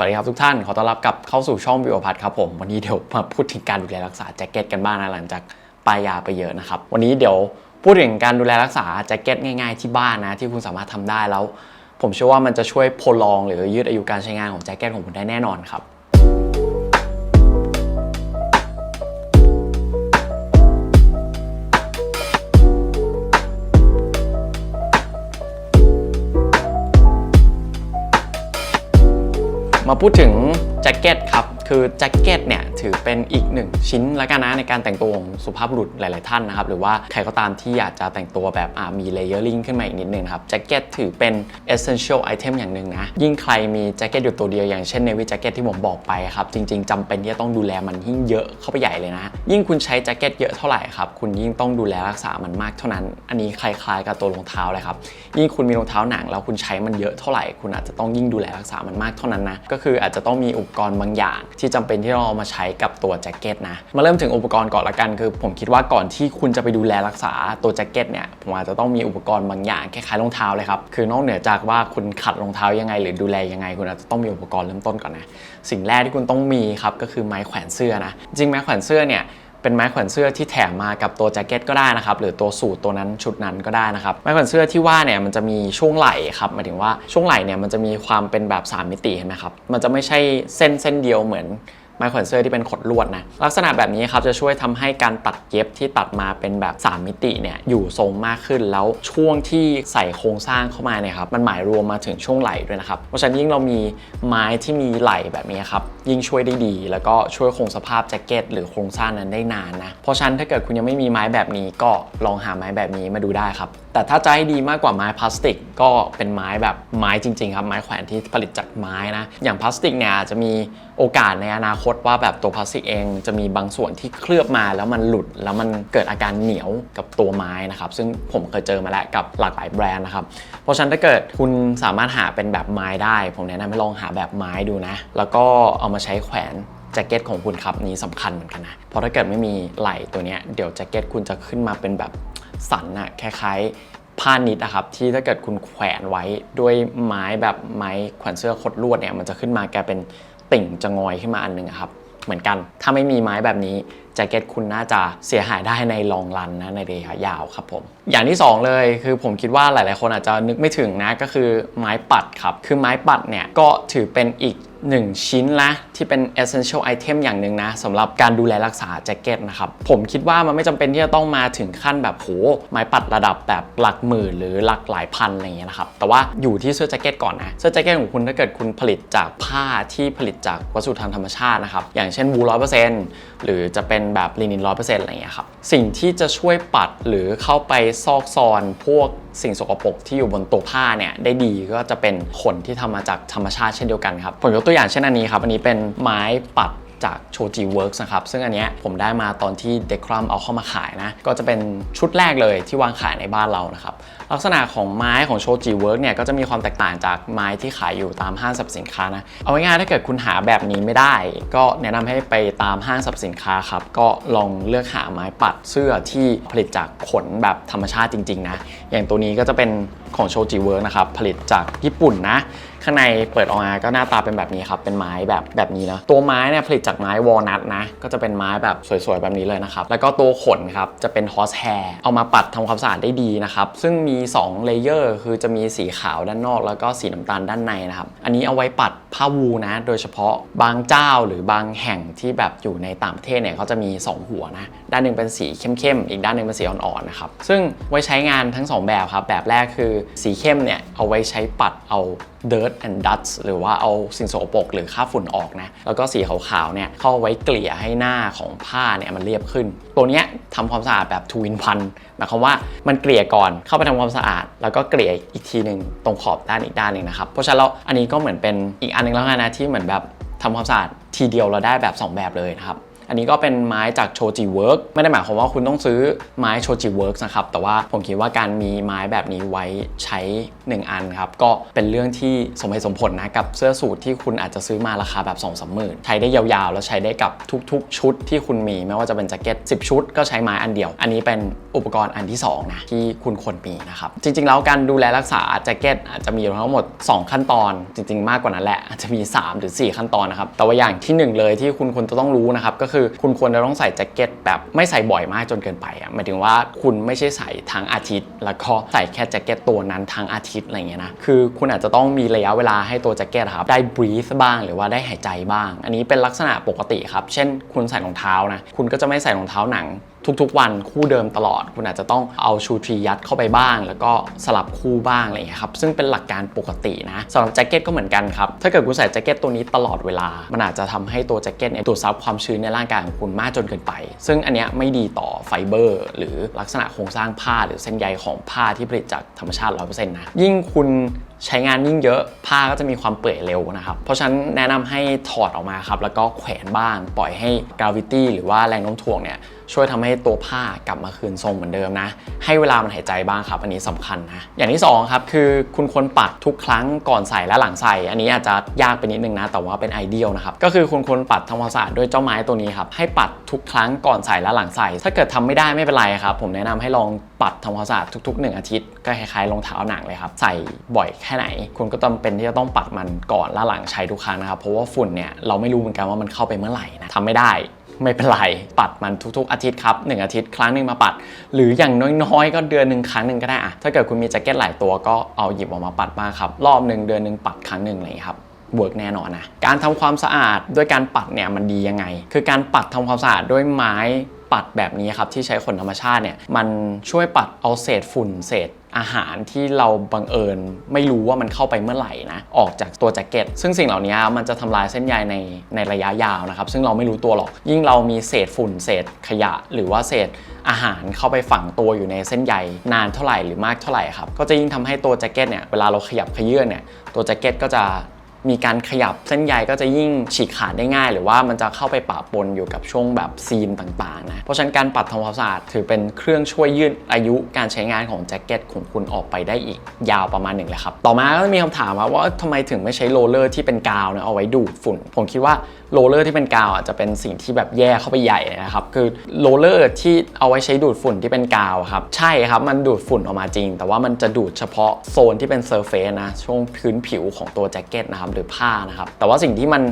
สวัสดีครับทุกท่าน ขอต้อนรับกลับเข้าสู่ช่องวิวพัทครับผม วันนี้เดี๋ยวมาพูดถึงการดูแลรักษาแจ็คเก็ตกันบ้างนะหลังจากปลายยาไปเยอะนะครับ วันนี้เดี๋ยวพูดถึงการดูแลรักษาแจ็คเก็ตง่ายๆที่บ้านนะที่คุณสามารถทำได้แล้ว ผมเชื่อว่ามันจะช่วยพลองหรือยืดอายุการใช้งานของแจ็คเก็ตของคุณได้แน่นอนครับ มาพูดถึงแจ็คเก็ตครับ คือแจ็คเก็ตเนี่ยถือเป็นอีกหนึ่งชิ้นละกันนะในการแต่งตัวของสุภาพบุรุษหลาย ๆ ท่านนะครับ หรือว่าใครก็ตามที่อยากจะแต่งตัวแบบมีเลเยอร์ลิงขึ้นมาอีกนิดนึงครับแจ็คเก็ตถือเป็น essential item อย่างหนึ่งนะ ยิ่งใครมีแจ็คเก็ตอยู่ตัวเดียวอย่างเช่นในวิแจ็คเก็ตที่ผมบอกไปครับ จริง ๆจำเป็นที่จะต้องดูแลมันยิ่งเยอะเข้าไปใหญ่เลยนะ ยิ่งคุณใช้แจ็คเก็ตเยอะเท่าไหร่ครับคุณยิ่งต้องดูแลรักษามันมากเท่านั้น อันนี้คล้ายๆกับตัวรองเท้าเลยครับยิ่งคุณมีรองเท้าหนังแล้วคุณใช้มันเยอะเท่าไหร่ คุณอาจจะต้องยิ่งดูแลรักษามันมากเท่านั้นนะก็คืออาจจะต้องมีอุปกรณ์บางอย่างที่จำเป็นที่เราเอามาใช้กับตัวแจ็คเก็ตนะ มาเริ่มถึงอุปกรณ์ก่อนละกันคือผมคิดว่าก่อนที่คุณจะไปดูแลรักษาตัวแจ็คเก็ตเนี่ยผมอาจจะต้องมีอุปกรณ์บางอย่างคล้ายๆรองเท้าเลยครับ คือนอกเหนือจากว่าคุณขัดรองเท้ายังไง หรือดูแลยังไง คุณอาจจะต้องมีอุปกรณ์เริ่มต้นก่อนนะ สิ่งแรกที่คุณต้องมีครับก็คือไม้แขวนเสื้อนะ จริงไม้แขวนเสื้อเนี่ย เป็นไม้แขวนเสื้อที่แถมมากับตัวแจ็คเก็ตก็ได้นะครับ หรือตัวสูทตัวนั้นชุดนั้นก็ได้นะครับ ไม้แขวนเสื้อที่ว่าเนี่ยมันจะมีช่วงไหล่ครับหมายถึงว่าช่วงไหล่เนี่ยมันจะมีความเป็นแบบ 3 มิติเห็นไหมครับ มันจะไม่ใช่เส้นเส้นเดียวเหมือน ไม้แขวนเสื้อที่เป็นขดลวดนะลักษณะแบบนี้ครับจะช่วยทำให้การตัดเย็บที่ตัดมาเป็นแบบ 3 มิติเนี่ยอยู่ทรงมากขึ้นแล้วช่วงที่ใส่โครงสร้างเข้ามาเนี่ยครับมันหมายรวมมาถึงช่วงไหล่ด้วยนะครับเพราะฉะนั้นยิ่งเรามีไม้ที่มีไหล่แบบนี้ครับยิ่งช่วยได้ดี แล้วก็ช่วยคงสภาพแจ็คเก็ตหรือโครงสร้างนั้นได้นานนะเพราะฉะนั้นถ้าเกิดคุณยังไม่มีไม้แบบนี้ก็ลองหาไม้แบบนี้มาดูได้ครับแต่ถ้าจะให้ดีมากกว่าไม้พลาสติก ก็เป็นไม้แบบไม้จริงๆครับไม้แขวนที่ผลิตจากไม้นะอย่างพลาสติกเนี่ยจะมี โอกาสในอนาคตว่าแบบตัวพลาสติกเองจะมีบางส่วนที่เคลือบมาแล้วมันหลุดแล้วมันเกิดอาการเหนียวกับตัวไม้นะครับซึ่งผมเคยเจอมาแล้วกับหลากหลายแบรนด์นะครับเพราะฉะนั้นถ้าเกิดคุณสามารถหาเป็นแบบไม้ได้ ผมแนะนำให้ลองหาแบบไม้ดูนะ แล้วก็เอามาใช้แขวนแจ็คเก็ตของคุณครับนี้สำคัญเหมือนกันนะ เพราะถ้าเกิดไม่มีไหล่ตัวนี้เดี๋ยวแจ็คเก็ตคุณจะขึ้นมาเป็นแบบสันอะคล้ายๆผ้านิดนะครับที่ถ้าเกิดคุณแขวนไว้ด้วยไม้แบบไม้แขวนเสื้อคดลวดเนี่ยมันจะขึ้นมากลายเป็น ติ่งจะงอยขึ้นมาอันหนึ่งครับ เหมือนกัน ถ้าไม่มีไม้แบบนี้ แจ็คเก็ตคุณน่าจะเสียหายได้ในลองรันนะในระยะยาวครับผม อย่างที่ 2 เลยคือผมคิดว่าหลาย ๆ คนอาจจะนึกไม่ถึงนะก็คือไม้ปัดครับ คือไม้ปัดเนี่ยก็ถือเป็นอีก1ชิ้นละที่เป็น essential item อย่างหนึ่งนะสำหรับการดูแลรักษาแจ็คเก็ตนะครับผมคิดว่ามันไม่จำเป็นที่จะต้องมาถึงขั้นแบบโหไม้ปัดระดับแบบหลักหมื่นหรือหลักหลายพันอะไรอย่างเงี้ยนะครับแต่ว่าอยู่ที่เสื้อแจ็คเก็ตก่อนนะเสื้อแจ็คเก็ตของคุณถ้าเกิดคุณผลิตจากผ้าที่ผลิตจากวัสดุทางธรรมชาตินะครับอย่างเช่นวูร้อยเปอร์เซ็นต์หรือจะเป็นแบบลินินร้อยเปอร์เซ็นต์อะไรอย่างเงี้ยครับ สิ่งที่จะช่วยปัดหรือเข้าไปซอกซอนพวกสิ่งสกปรกที่อยู่บนตัวผ้าเนี่ยได้ดีก็จะเป็นขนที่ทำมาจากธรรมชาติเช่นเดียวกันครับผมยกตัวอย่างเช่นอันนี้ครับ อันนี้เป็นไม้ปัดจากโชจิเวิร์กนะครับ ซึ่งอันเนี้ยผมได้มาตอนที่เดครัมเอาเข้ามาขายนะ ก็จะเป็นชุดแรกเลยที่วางขายในบ้านเรานะครับ ลักษณะของไม้ของโชจิเวิร์กเนี่ยก็จะมีความแตกต่างจากไม้ที่ขายอยู่ตามห้างสรรพสินค้านะ เอาง่ายๆถ้าเกิดคุณหาแบบนี้ไม่ได้ ก็แนะนำให้ไปตามห้างสรรพสินค้าครับ ก็ลองเลือกหาไม้ปัดเสื้อที่ผลิตจากขนแบบธรรมชาติจริงๆนะ อย่างตัวนี้ก็จะเป็นของโชจิเวิร์กนะครับ ผลิตจากญี่ปุ่นนะ ข้างในเปิดออกมาก็หน้าตาเป็นแบบนี้ครับเป็นไม้แบบแบบนี้นะตัวไม้เนี่ยผลิตจากไม้วอลนัทนะก็จะเป็นไม้แบบสวยๆแบบนี้เลยนะครับแล้วก็ตัวขนครับจะเป็นฮอสแฮร์เอามาปัดทำความสะอาดได้ดีนะครับซึ่งมี2เลเยอร์คือจะมีสีขาวด้านนอก แล้วก็สีน้ำตาลด้านในนะครับอันนี้เอาไว้ปัดผ้าวูนะ โดยเฉพาะบางเจ้าหรือบางแห่งที่แบบอยู่ในต่างประเทศเนี่ยเขาจะมี 2 หัวนะด้านหนึ่งเป็นสีเข้มๆอีกด้านหนึ่งเป็นสีอ่อนๆนะครับซึ่งไว้ใช้งานทั้งสองแบบครับแบบแรกคือสีเข้มเนี่ยเอาไว้ใช้ปัดเอา dirt and dust หรือว่าเอาสิ่งโสกปรกหรือค่าฝุ่นออกนะ แล้วก็สีขาวๆเนี่ยเข้าไว้เกลี่ยให้หน้าของผ้าเนี่ยมันเรียบขึ้น ตัวเนี้ยทำความสะอาดแบบ two in one หมายความว่ามันเกลี่ยก่อนเข้าไปทำความสะอาด แล้วก็เกลี่ยอีกทีหนึ่งตรงขอบด้านอีกด้านหนึ่งนะครับเพราะฉะนั้นอันนี้ก็เหมือนเป็นอีกอันหนึงแล้วกันนะที่เหมือนแบบทำความสะอาดทีเดียวเราได้แบบ 2 แบบเลยนะครับ อันนี้ก็เป็นไม้จากโชจิเวิร์กไม่ได้หมายความว่าคุณต้องซื้อไม้โชจิเวิร์กนะครับ แต่ว่าผมคิดว่าการมีไม้แบบนี้ไว้ใช้ 1 อันครับ ก็เป็นเรื่องที่สมเหตุสมผลนะกับเสื้อสูทที่คุณอาจจะซื้อมาราคาแบบ2องสามหมื่นใช้ได้ยาวๆ แล้วใช้ได้กับทุกๆ ชุดที่คุณมี ไม่ว่าจะเป็นแจ็คเก็ต10 ชุด ก็ใช้ไม้อันเดียว อันนี้เป็นอุปกรณ์อันที่สองนะที่คุณควรมีนะครับจริง ๆ แล้วการดูแลรักษาแจ็คเก็ตอาจจะมีอยู่ทั้งหมด 2 ขั้นตอน จริง ๆ มากกว่านั้นแหละอาจจะมี 3 หรือ 4 ขั้นตอนนะครับแต่ว่าอย่างที่หนึ่งเลยที่คุณควรจะต้องรู้นะครับก็คืือคุณควรจะต้องใส่แจ็คเก็ตแบบไม่ใส่บ่อยมากจนเกินไปอะหมายถึงว่าคุณไม่ใช่ใส่ทั้งอาทิตย์ แล้วก็ใส่แค่แจ็คเก็ตตัวนั้นทั้งอาทิตย์อะไรเงี้ยนะคือคุณอาจจะต้องมีระยะเวลาให้ตัวแจ็คเก็ตครับได้บรีฟบ้าง หรือว่าได้หายใจบ้าง อันนี้เป็นลักษณะปกติครับ เช่น คุณใส่รองเท้านะคุณก็จะไม่ใส่รองเท้าหนังทุกๆ วันคู่เดิมตลอด คุณอาจจะต้องเอาชูทรียัดเข้าไปบ้าง แล้วก็สลับคู่บ้างอะไรอย่างเงี้ยครับซึ่งเป็นหลักการปกตินะสำหรับแจ็คเก็ตก็เหมือนกันครับถ้าเกิดคุณใส่แจ็คเก็ตตัวนี้ตลอดเวลา มันอาจจะทำให้ตัวแจ็คเก็ตเนี่ยดูดซับความชื้นในร่างกายของคุณมากจนเกินไป ซึ่งอันเนี้ยไม่ดีต่อไฟเบอร์ หรือลักษณะโครงสร้างผ้าหรือเส้นใยของผ้าที่ผลิตจากธรรมชาติ 100%นะยิ่งคุณใช้งานยิ่งเยอะผ้าก็จะมีความเปื่อยเร็วนะครับ เพราะฉะนั้นแนะนำให้ถอดออกมาครับแล้วก็แขวนบ้างปล่อยให้กราวิตี้หรือว่าแรงโน้มถ่วงเนี่ย ช่วยทำให้ตัวผ้ากลับมาคืนทรงเหมือนเดิมนะ ให้เวลามันหายใจบ้างครับ อันนี้สำคัญนะ อย่างที่สองครับคือคุณควรปัดทุกครั้งก่อนใส่และหลังใส่ อันนี้อาจจะยากไปนิดนึงนะ แต่ว่าเป็นไอเดียลนะครับ ก็คือคุณควรปัดทำความสะอาดด้วยเจ้าไม้ตัวนี้ครับ ให้ปัดทุกครั้งก่อนใส่และหลังใส่ ถ้าเกิดทำไม่ได้ไม่เป็นไรครับ ผมแนะนำให้ลองปัดทำความสะอาดทุกๆ 1 อาทิตย์ ก็คล้ายๆรองเท้าหนังเลยครับ ใส่บ่อยแค่ไหน คุณก็จำเป็นที่จะต้องปัดมันก่อนและหลังใช้ทุกครั้งนะครับ เพราะว่าฝุ่นเนี่ยเราไม่รู้เหมือนกันว่ามันเข้าไปเมื่อไหร่นะทำไม่ได้ ไม่เป็นไรปัดมันทุกๆอาทิตย์ครับ1อาทิตย์ครั้งหนึ่งมาปัด หรืออย่างน้อยๆ ก็เดือนหนึ่งครั้งหนึ่งก็ได้อะถ้าเกิดคุณมีแจ็คเก็ตหลายตัวก็เอาหยิบออกมาปัดบ้างครับ รอบหนึ่งเดือนหนึ่งปัดครั้งหนึ่งเงี้ยครับเวิร์กแน่นอนนะการทำความสะอาดด้วยการปัดเนี่ยมันดียังไง คือการปัดทำความสะอาดด้วยไม้ปัดแบบนี้ครับที่ใช้ขนธรรมชาติเนี่ยมันช่วยปัดเอาเศษฝุ่นเศษ อาหารที่เราบังเอิญไม่รู้ว่ามันเข้าไปเมื่อไหร่นะออกจากตัวแจ็คเก็ต ซึ่งสิ่งเหล่านี้มันจะทำลายเส้นใยในในระยะยาวนะครับ ซึ่งเราไม่รู้ตัวหรอก ยิ่งเรามีเศษฝุ่นเศษขยะ หรือว่าเศษอาหารเข้าไปฝังตัวอยู่ในเส้นใยนานเท่าไหร่หรือมากเท่าไหร่ครับก็จะยิ่งทำให้ตัวแจ็คเก็ตเนี่ยเวลาเราขยับขยื่นเนี่ยตัวแจ็คเก็ตก็จะ มีการขยับเส้นใยก็จะยิ่งฉีกขาดได้ง่าย หรือว่ามันจะเข้าไปปะปนอยู่กับช่วงแบบซีนต่างๆนะเพราะฉะนั้นการปัดทำความสะอาดถือเป็นเครื่องช่วยยืดอายุการใช้งานของแจ็คเก็ตของคุณออกไปได้อีกยาวประมาณหนึ่งเลยครับต่อมาก็จะมีคำถามว่าทำทำไมถึงไม่ใช้โรลเลอร์ที่เป็นกาวนะเอาไว้ดูดฝุ่น ผมคิดว่า โรลเลอร์ที่เป็นกาวอะจะเป็นสิ่งที่แบบแย่เข้าไปใหญ่นะครับคือโรลเลอร์ที่เอาไว้ใช้ดูดฝุ่นที่เป็นกาวครับใช่ครับมันดูดฝุ่นออกมาจริง แต่ว่ามันจะดูดเฉพาะโซนที่เป็นเซอร์เฟซนะช่วงพื้นผิวของตัวแจ็คเก็ตนะครับหรือผ้านะครับแต่ว่าสิ่งที่มัน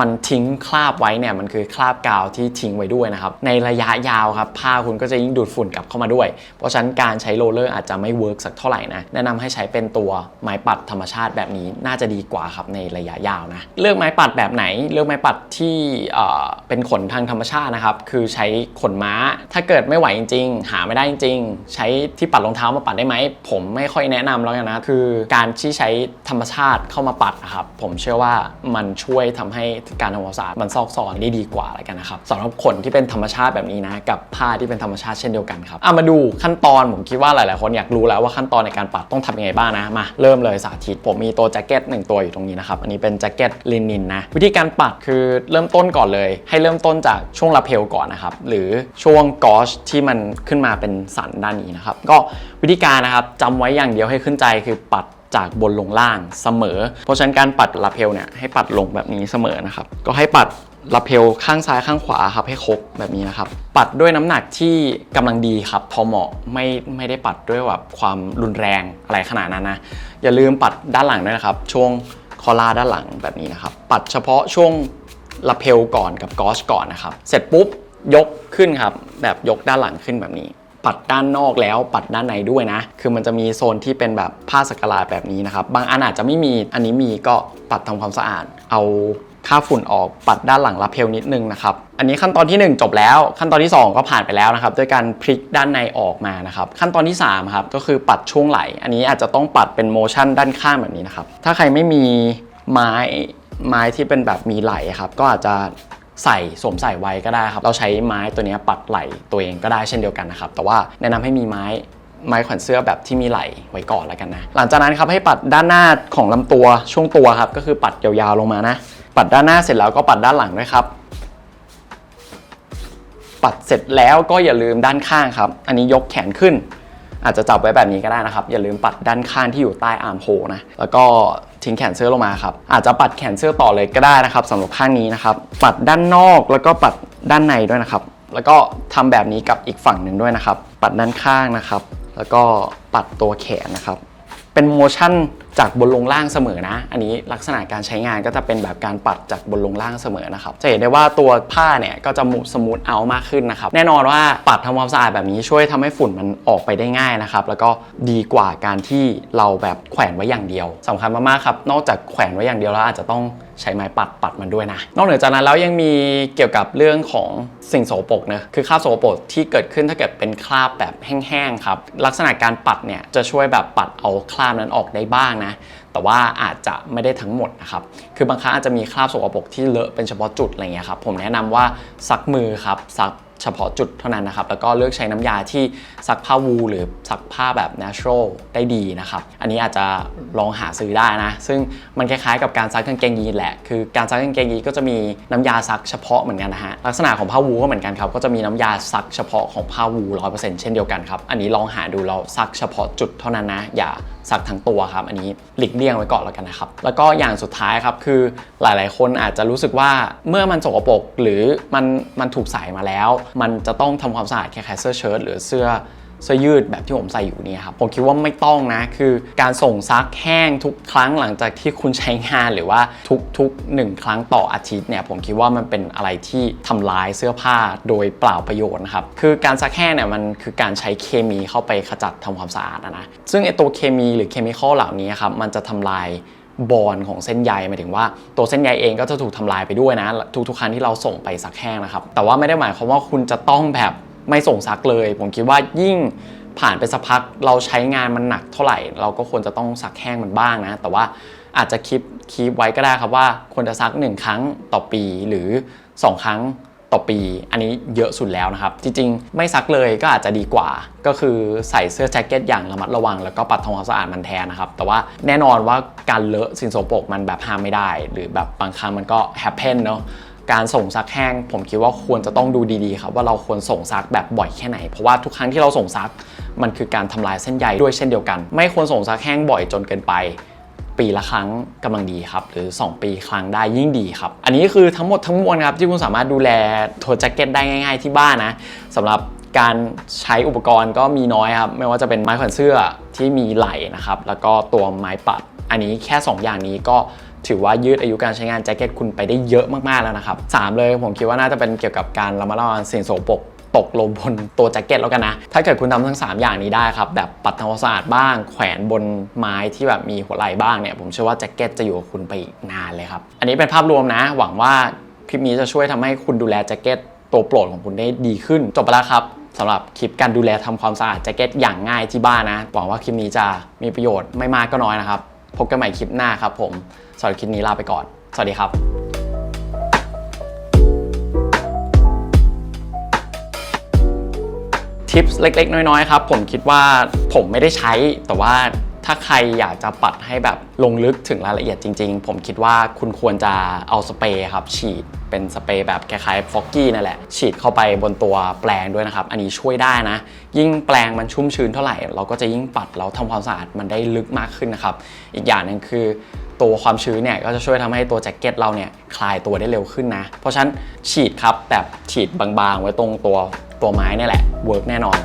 มันทิ้งคราบไว้เนี่ยมันคือคราบกาวที่ทิ้งไว้ด้วยนะครับ ในระยะยาวครับผ้าคุณก็จะยิ่งดูดฝุ่นกลับเข้ามาด้วย เพราะฉะนั้นการใช้โรลเลอร์อาจจะไม่เวิร์กสักเท่าไหร่นะแนะนำให้ใช้เป็นตัวไม้ปัดธรรมชาติแบบนี้น่าจะดีกว่าครับในระยะยาวนะเลือกไม้ปัดแบบไหน เลือกไม้ปัดที่เอ่อเป็นขนทางธรรมชาตินะครับคือใช้ขนม้า ถ้าเกิดไม่ไหวจริง ๆ หาไม่ได้จริงๆใช้ที่ปัดรองเท้ามาปัดได้ไหมผมไม่ค่อยแนะนำแล้วกันนะคือการที่ใช้ธรรมชาติเข้ามาปัดนะครับผมเชื่อว่ามันช่วยทำให้การทำความสะอาดมันซอกซอนได้ดีกว่าอะไรกันนะครับสำหรับขนที่เป็นธรรมชาติแบบนี้นะกับผ้าที่เป็นธรรมชาติเช่นเดียวกันครับอะมาดูขั้นตอนผมคิดว่าหลายๆ คนอยากรู้แล้วว่าขั้นตอนในการปัดต้องทำยังไงบ้างนะมาเริ่มเลยสาธิต ผมมีตัวแจ็คเก็ตหนึ่งตัวอยู่ตรงนี้นะครับอันนี้เป็นแจ็คเก็ตลินินนะวิธีการปัดคือเริ่มต้นก่อนเลย ให้เริ่มต้นจากช่วงลาเพลก่อนนะครับหรือช่วงกอชที่มันขึ้นมาเป็นสันด้านนี้นะครับก็วิธีการนะครับจำไว้อย่างเดียวให้ขึ้นใจคือปัด จากบนลงล่างเสมอ เพราะฉะนั้นการปัดลาเพลเนี่ยให้ปัดลงแบบนี้เสมอนะครับ ก็ให้ปัดลาเพลข้างซ้ายข้างขวาครับให้ครบแบบนี้นะครับ ปัดด้วยน้ำหนักที่กำลังดีครับ พอเหมาะไม่ไม่ได้ปัดด้วยแบบความรุนแรงอะไรขนาดนั้นนะ อย่าลืมปัดด้านหลังด้วยนะครับ ช่วงคอลาด้านหลังแบบนี้นะครับ ปัดเฉพาะช่วงลาเพลก่อนกับกอชก่อนนะครับ เสร็จปุ๊บยกขึ้นครับ แบบยกด้านหลังขึ้นแบบนี้ ปัดด้านนอกแล้วปัดด้านในด้วยนะ คือมันจะมีโซนที่เป็นแบบผ้าสักหลาดแบบนี้นะครับ บางอันอาจจะไม่มี อันนี้มีก็ปัดทำความสะอาด เอาค่าฝุ่นออกปัดด้านหลังรับเพลนิดนึงนะครับ อันนี้ขั้นตอนที่ 1 จบแล้ว ขั้นตอนที่ 2 ก็ผ่านไปแล้วนะครับด้วยการพลิกด้านในออกมานะครับ ขั้นตอนที่3ครับก็คือปัดช่วงไหล อันนี้อาจจะต้องปัดเป็นโมชั่นด้านข้างแบบนี้นะครับ ถ้าใครไม่มีไม้ไม้ที่เป็นแบบมีไหลครับ ก็อาจจะ ใส่สวมใส่ไว้ก็ได้ครับ เราใช้ไม้ตัวนี้ปัดไหล่ตัวเองก็ได้เช่นเดียวกันนะครับ แต่ว่าแนะนำให้มีไม้ไม้แขวนเสื้อแบบที่มีไหล่ไว้ก่อนแล้วกันนะ หลังจากนั้นครับให้ปัดด้านหน้าของลำตัวช่วงตัวครับ ก็คือปัดยาวๆลงมานะ ปัดด้านหน้าเสร็จแล้วก็ปัดด้านหลังด้วยครับ ปัดเสร็จแล้วก็อย่าลืมด้านข้างครับ อันนี้ยกแขนขึ้น อาจจะจับไว้แบบนี้ก็ได้นะครับ อย่าลืมปัดด้านข้างที่อยู่ใต้อาร์มโฮลนะ แล้วก็ทิ้งแขนเสื้อลงมาครับ อาจจะปัดแขนเสื้อต่อเลยก็ได้นะครับสำหรับข้างนี้นะครับ ปัดด้านนอกแล้วก็ปัดด้านในด้วยนะครับ แล้วก็ทำแบบนี้กับอีกฝั่งหนึ่งด้วยนะครับ ปัดด้านข้างนะครับ แล้วก็ปัดตัวแขนนะครับ เป็นโมชั่น จากบนลงล่างเสมอนะ อันนี้ลักษณะการใช้งานก็จะเป็นแบบการปัดจากบนลงล่างเสมอนะครับ จะเห็นได้ว่าตัวผ้าเนี่ยก็จะมุสมูทเอามากขึ้นนะครับ แน่นอนว่าปัดทำความสะอาดแบบนี้ช่วยทำให้ฝุ่นมันออกไปได้ง่ายนะครับ แล้วก็ดีกว่าการที่เราแบบแขวนไว้อย่างเดียวสำคัญมากๆครับ นอกจากแขวนไว้อย่างเดียวแล้วอาจจะต้อง ใช้ไม้ปัดปัดมันด้วยนะ นอกเหนือจากนั้นแล้วยังมีเกี่ยวกับเรื่องของสิ่งโสโปรกนะคือคราบโสโปรกที่เกิดขึ้นถ้าเกิดเป็นคราบแบบแห้งๆครับ ลักษณะการปัดเนี่ยจะช่วยแบบปัดเอาคราบนั้นออกได้บ้างนะแต่ว่าอาจจะไม่ได้ทั้งหมดนะครับ คือบางครั้งอาจจะมีคราบสกปรกที่เลอะเป็นเฉพาะจุดอะไรเงี้ยครับ ผมแนะนำว่าซักมือครับซัก เฉพาะจุดเท่านั้นนะครับ แล้วก็เลือกใช้น้ำยาที่ซักผ้าวูลหรือซักผ้าแบบ natural ได้ดีนะครับ อันนี้อาจจะลองหาซื้อได้นะ ซึ่งมันคล้ายๆกับการซักกางเกงยีนแหละ คือการซักกางเกงยีนก็จะมีน้ำยาซักเฉพาะเหมือนกันนะฮะ ลักษณะของผ้าวูลก็เหมือนกันครับ ก็จะมีน้ำยาซักเฉพาะของผ้าวูล100%เช่นเดียวกันครับ อันนี้ลองหาดูเราซักเฉพาะจุดเท่านั้นนะ อย่า สักทั้งตัวครับ อันนี้หลีกเลี่ยงไว้ก่อนแล้วกันนะครับ แล้วก็อย่างสุดท้ายครับคือหลาย ๆ คนอาจจะรู้สึกว่าเมื่อมันสกปรกหรือมันมันถูกใส่มาแล้ว มันจะต้องทำความสะอาดแค่แคสเสื้อเชิ้ตหรือเสื้อ เสื้อยืดแบบที่ผมใส่อยู่นี่ครับผมคิดว่าไม่ต้องนะ คือการส่งซักแห้งทุกครั้งหลังจากที่คุณใช้งานหรือว่าทุกๆหนึ่งครั้งต่ออาทิตย์เนี่ยผมคิดว่ามันเป็นอะไรที่ทำลายเสื้อผ้าโดยเปล่าประโยชน์นะครับคือการซักแห้งเนี่ยมันคือการใช้เคมีเข้าไปขจัดทำความสะอาดนะนะซึ่งไอตัวเคมีหรือเคมีคอลเหล่านี้ครับมันจะทำลายบอลของเส้นใยหมายถึงว่าตัวเส้นใยเองก็จะถูกทำลายไปด้วยนะ ทุกๆครั้งที่เราส่งไปซักแห้งนะครับ แต่ว่าไม่ได้หมายความว่าคุณจะต้องแบบ ไม่ส่งซักเลย ผมคิดว่ายิ่งผ่านไปสักพักเราใช้งานมันหนักเท่าไหร่ เราก็ควรจะต้องซักแห้งมันบ้างนะ แต่ว่าอาจจะคิดคีปไว้ก็ได้ครับว่าควรจะซัก 1 ครั้งต่อปีหรือ 2 ครั้งต่อปี อันนี้เยอะสุดแล้วนะครับ จริงๆ ไม่ซักเลยก็อาจจะดีกว่า ก็คือใส่เสื้อแจ็คเก็ตอย่างระมัดระวัง แล้วก็ปัดทำความสะอาดมันแทนนะครับ แต่ว่าแน่นอนว่าการเลอะสิ่งโสโปรกมันแบบห้ามไม่ได้ หรือแบบบางครั้งมันก็แฮปเพนเนาะ การส่งซักแห้ง ผมคิดว่าควรจะต้องดูดีๆครับว่าเราควรส่งซักแบบบ่อยแค่ไหน เพราะว่าทุกครั้งที่เราส่งซักมันคือการทำลายเส้นใยด้วยเช่นเดียวกัน ไม่ควรส่งซักแห้งบ่อยจนเกินไป ปีละครั้งกำลังดีครับ หรือ 2 ปีครั้งได้ยิ่งดีครับ อันนี้คือทั้งหมดทั้งมวลครับที่คุณสามารถดูแลโทนแจ็คเก็ตได้ง่าย ๆที่บ้านนะสำหรับการใช้อุปกรณ์ก็มีน้อยครับ ไม่ว่าจะเป็นไม้แขวนเสื้อที่มีไหล่นะครับ แล้วก็ตัวไม้ปัด อันนี้แค่ 2 อย่างนี้ก็ ถือว่ายืดอายุการใช้งานแจ็คเก็ตคุณไปได้เยอะมากๆแล้วนะครับสามเลยผมคิดว่าน่าจะเป็นเกี่ยวกับการระมัดระวังสิ่งโสโปรกตกลงบนตัวแจ็คเก็ตแล้วกันนะ ถ้าเกิดคุณทำทั้ง 3 อย่างนี้ได้ครับ แบบปัดทำความสะอาดบ้าง แขวนบนไม้ที่แบบมีหัวไหล่บ้างเนี่ย ผมเชื่อว่าแจ็คเก็ตจะอยู่กับคุณไปอีกนานเลยครับ อันนี้เป็นภาพรวมนะ หวังว่าคลิปนี้จะช่วยทำให้คุณดูแลแจ็คเก็ตตัวโปรดของคุณได้ดีขึ้น จบไปแล้วครับสำหรับคลิปการดูแลทำความสะอาดแจ็คเก็ตอย่างง่ายที่บ้านนะ หวังว่าคลิปนี้จะมีประโยชน์ไม่มากก็น้อยนะครับ พบกันใหม่คลิปหน้าครับผมสำหรับคลิปนี้ลาไปก่อน สวัสดีครับทิปเล็ก ๆ น้อย ๆ ครับ ผมคิดว่าผมไม่ได้ใช้แต่ว่า ถ้าใครอยากจะปัดให้แบบลงลึกถึงรายละเอียดจริง ๆ ผมคิดว่าคุณควรจะเอาสเปรย์ครับฉีดเป็นสเปรย์แบบคล้ายๆฟอกกี้นั่นแหละ ฉีดเข้าไปบนตัวแปลงด้วยนะครับ อันนี้ช่วยได้นะ ยิ่งแปลงมันชุ่มชื้นเท่าไหร่ เราก็จะยิ่งปัดแล้วทำความสะอาดมันได้ลึกมากขึ้นนะครับ อีกอย่างหนึ่งคือตัวความชื้นเนี่ยก็จะช่วยทำให้ตัวแจ็คเก็ตเราเนี่ยคลายตัวได้เร็วขึ้นนะ เพราะฉะนั้นฉีดครับแบบฉีดบางๆ ไว้ตรงตัวตัวไม้นี่แหละเวิร์กแน่นอน